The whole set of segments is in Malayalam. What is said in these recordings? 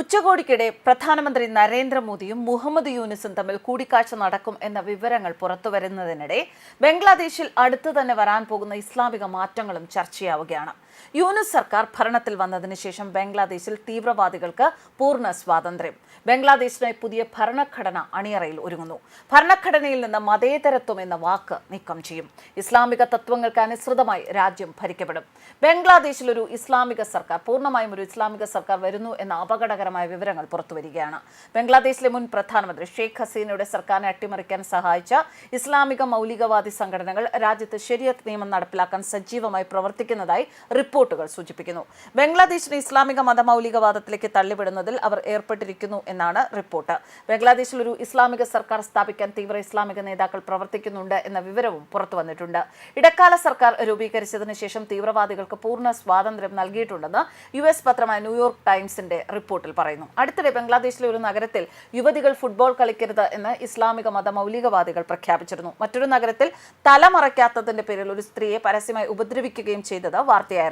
ഉച്ചകോടിക്കിടെ പ്രധാനമന്ത്രി നരേന്ദ്രമോദിയും മുഹമ്മദ് യൂനിസും തമ്മിൽ കൂടിക്കാഴ്ച നടക്കും എന്ന വിവരങ്ങൾ പുറത്തുവരുന്നതിനിടെ ബംഗ്ലാദേശിൽ അടുത്തു തന്നെ വരാൻ പോകുന്ന ഇസ്ലാമിക മാറ്റങ്ങളും ചർച്ചയാവുകയാണ്. യൂനിസ് സർക്കാർ ഭരണത്തിൽ വന്നതിന് ശേഷം ബംഗ്ലാദേശിൽ തീവ്രവാദികൾക്ക് പൂർണ സ്വാതന്ത്ര്യം. ബംഗ്ലാദേശിനായി പുതിയ ഭരണഘടന അണിയറയിൽ ഒരുങ്ങുന്നു. ഭരണഘടനയിൽ നിന്ന് മതേതരത്വം എന്ന വാക്ക് നീക്കം ചെയ്യും. ഇസ്ലാമിക തത്വങ്ങൾക്ക് അനുസൃതമായി രാജ്യം ഭരിക്കപ്പെടും. ബംഗ്ലാദേശിൽ ഒരു ഇസ്ലാമിക സർക്കാർ പൂർണമായും ഒരു ഇസ്ലാമിക സർക്കാർ വരുന്നു എന്ന അപകടകരമായ വിവരങ്ങൾ പുറത്തുവരികയാണ് ബംഗ്ലാദേശിലെ മുൻ പ്രധാനമന്ത്രി ഷെയ്ഖ് ഹസീനയുടെ സർക്കാരിനെ അട്ടിമറിക്കാൻ സഹായിച്ച ഇസ്ലാമിക മൗലികവാദി സംഘടനകൾ രാജ്യത്ത് ശരിയത്ത് നിയമം നടപ്പിലാക്കാൻ സജീവമായി പ്രവർത്തിക്കുന്നതായി റിപ്പോർട്ടുകൾ സൂചിപ്പിക്കുന്നു. ബംഗ്ലാദേശിനെ ഇസ്ലാമിക മതമൗലികവാദത്തിലേക്ക് തള്ളിവിടുന്നതിൽ അവർ ഏർപ്പെട്ടിരിക്കുന്നു എന്നാണ് റിപ്പോർട്ട്. ബംഗ്ലാദേശിൽ ഒരു ഇസ്ലാമിക സർക്കാർ സ്ഥാപിക്കാൻ തീവ്ര ഇസ്ലാമിക നേതാക്കൾ പ്രവർത്തിക്കുന്നുണ്ട് എന്ന വിവരവും പുറത്തു വന്നിട്ടുണ്ട്. ഇടക്കാല സർക്കാർ രൂപീകരിച്ചതിന് ശേഷം തീവ്രവാദികൾക്ക് പൂർണ സ്വാതന്ത്ര്യം നൽകിയിട്ടുണ്ടെന്ന് യു എസ് പത്രമായ ന്യൂയോർക്ക് ടൈംസിന്റെ റിപ്പോർട്ടിൽ പറയുന്നു. അടുത്തിടെ ബംഗ്ലാദേശിലെ ഒരു നഗരത്തിൽ യുവതികൾ ഫുട്ബോൾ കളിക്കരുത് എന്ന് ഇസ്ലാമിക മത മൗലികവാദികൾ പ്രഖ്യാപിച്ചിരുന്നു. മറ്റൊരു നഗരത്തിൽ തലമറയ്ക്കാത്തതിന്റെ പേരിൽ ഒരു സ്ത്രീയെ പരസ്യമായി ഉപദ്രവിക്കുകയും ചെയ്തത് വാർത്തയായിരുന്നു.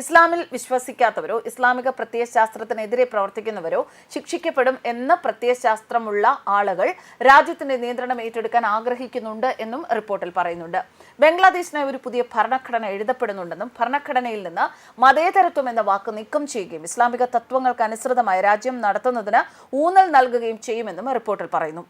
ഇസ്ലാമിൽ വിശ്വസിക്കാത്തവരോ ഇസ്ലാമിക പ്രത്യയശാസ്ത്രത്തിനെതിരെ പ്രവർത്തിക്കുന്നവരോ ശിക്ഷിക്കപ്പെടും എന്ന പ്രത്യയശാസ്ത്രമുള്ള ആളുകൾ രാജ്യത്തിന്റെ നിയന്ത്രണം ഏറ്റെടുക്കാൻ ആഗ്രഹിക്കുന്നുണ്ട് എന്നും റിപ്പോർട്ടിൽ പറയുന്നുണ്ട്. ബംഗ്ലാദേശിനായി ഒരു പുതിയ ഭരണഘടന എഴുതപ്പെടുന്നുണ്ടെന്നും ഭരണഘടനയിൽ നിന്ന് മതേതരത്വം എന്ന വാക്ക് നീക്കം ചെയ്യുകയും ഇസ്ലാമിക തത്വങ്ങൾക്ക് അനുസൃതമായ രാജ്യം നടത്തുന്നതിന് ഊന്നൽ നൽകുകയും ചെയ്യുമെന്നും റിപ്പോർട്ടിൽ പറയുന്നു.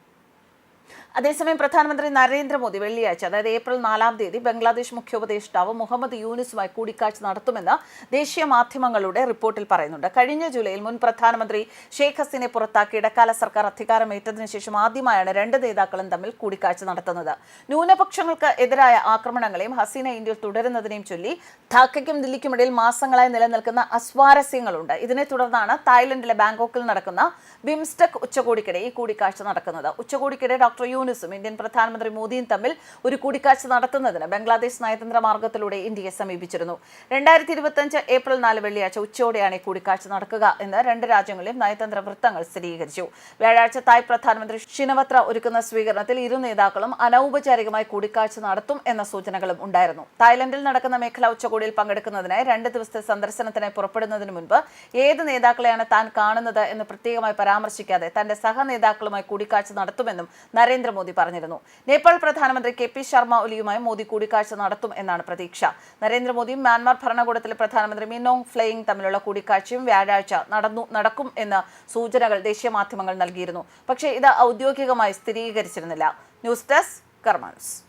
അതേസമയം പ്രധാനമന്ത്രി നരേന്ദ്രമോദി വെള്ളിയാഴ്ച അതായത് ഏപ്രിൽ നാലാം തീയതി ബംഗ്ലാദേശ് മുഖ്യോപദേഷ്ടാവ് മുഹമ്മദ് യൂനിസുമായി കൂടിക്കാഴ്ച നടത്തുമെന്ന് ദേശീയ മാധ്യമങ്ങളുടെ റിപ്പോർട്ടിൽ പറയുന്നുണ്ട്. കഴിഞ്ഞ ജൂലൈയിൽ മുൻ പ്രധാനമന്ത്രി ഷെയ്ഖ് ഹസീനെ പുറത്താക്കി ഇടക്കാല സർക്കാർ അധികാരമേറ്റതിനു ശേഷം ആദ്യമായാണ് രണ്ട് നേതാക്കളും തമ്മിൽ കൂടിക്കാഴ്ച നടത്തുന്നത്. ന്യൂനപക്ഷങ്ങൾക്ക് എതിരായ ആക്രമണങ്ങളെയും ഹസീന ഇന്ത്യയിൽ തുടരുന്നതിനെയും ചൊല്ലി ധാക്കയ്ക്കും ദില്ലിക്കുമിടയിൽ മാസങ്ങളായി നിലനിൽക്കുന്ന അസ്വാരസ്യങ്ങളുണ്ട്. ഇതിനെ തുടർന്നാണ് തായ്ലൻഡിലെ ബാങ്കോക്കിൽ നടക്കുന്ന ബിംസ്റ്റെക് ഉച്ചകോടിക്കിടെ ഈ കൂടിക്കാഴ്ച നടക്കുന്നത്. ഉച്ചകോടിക്കിടെ ഡോക്ടർ യൂനിസും ഇന്ത്യൻ പ്രധാനമന്ത്രി മോദിയും തമ്മിൽ ഒരു കൂടിക്കാഴ്ച നടത്തുന്നതിന് ബംഗ്ലാദേശ് നയതന്ത്ര മാർഗത്തിലൂടെ ഇന്ത്യയെ സമീപിച്ചിരുന്നു. രണ്ടായിരത്തി ഇരുപത്തിയഞ്ച് ഏപ്രിൽ നാല് വെള്ളിയാഴ്ച ഉച്ചയോടെയാണ് ഈ കൂടിക്കാഴ്ച നടക്കുക എന്ന് രണ്ട് രാജ്യങ്ങളിലും നയതന്ത്ര വൃത്തങ്ങൾ സ്ഥിരീകരിച്ചു. വ്യാഴാഴ്ച തായ് പ്രധാനമന്ത്രി ഷിനവത്ര ഒരുക്കുന്ന സ്വീകരണത്തിൽ ഇരു നേതാക്കളും അനൗപചാരികമായി കൂടിക്കാഴ്ച നടത്തും എന്ന സൂചനകളും ഉണ്ടായിരുന്നു. തായ്ലൻഡിൽ നടക്കുന്ന മേഖലാ ഉച്ചകോടിയിൽ പങ്കെടുക്കുന്നതിനായി രണ്ട് ദിവസത്തെ സന്ദർശനത്തിനായി പുറപ്പെടുന്നതിന് മുൻപ് ഏത് നേതാക്കളെയാണ് താൻ കാണുന്നത് എന്ന് പ്രത്യേകമായി പരാമർശിക്കാതെ തന്റെ സഹനേതാക്കളുമായി കൂടിക്കാഴ്ച നടത്തുമെന്നും നരേന്ദ്രമോദി പറഞ്ഞിരുന്നു. നേപ്പാൾ പ്രധാനമന്ത്രി കെ പി ശർമ്മ ഒലിയുമായി മോദി കൂടിക്കാഴ്ച നടത്തും എന്നാണ് പ്രതീക്ഷ. നരേന്ദ്രമോദിയും മ്യാൻമാർ ഭരണകൂടത്തിലെ പ്രധാനമന്ത്രി മിനോങ് ഫ്ലെയിങ് തമ്മിലുള്ള കൂടിക്കാഴ്ചയും വ്യാഴാഴ്ച നടന്നു നടക്കും എന്ന സൂചനകൾ ദേശീയ മാധ്യമങ്ങൾ നൽകിയിരുന്നു. പക്ഷേ ഇത് ഔദ്യോഗികമായി സ്ഥിരീകരിച്ചിരുന്നില്ല. News desk കർമാൻസ്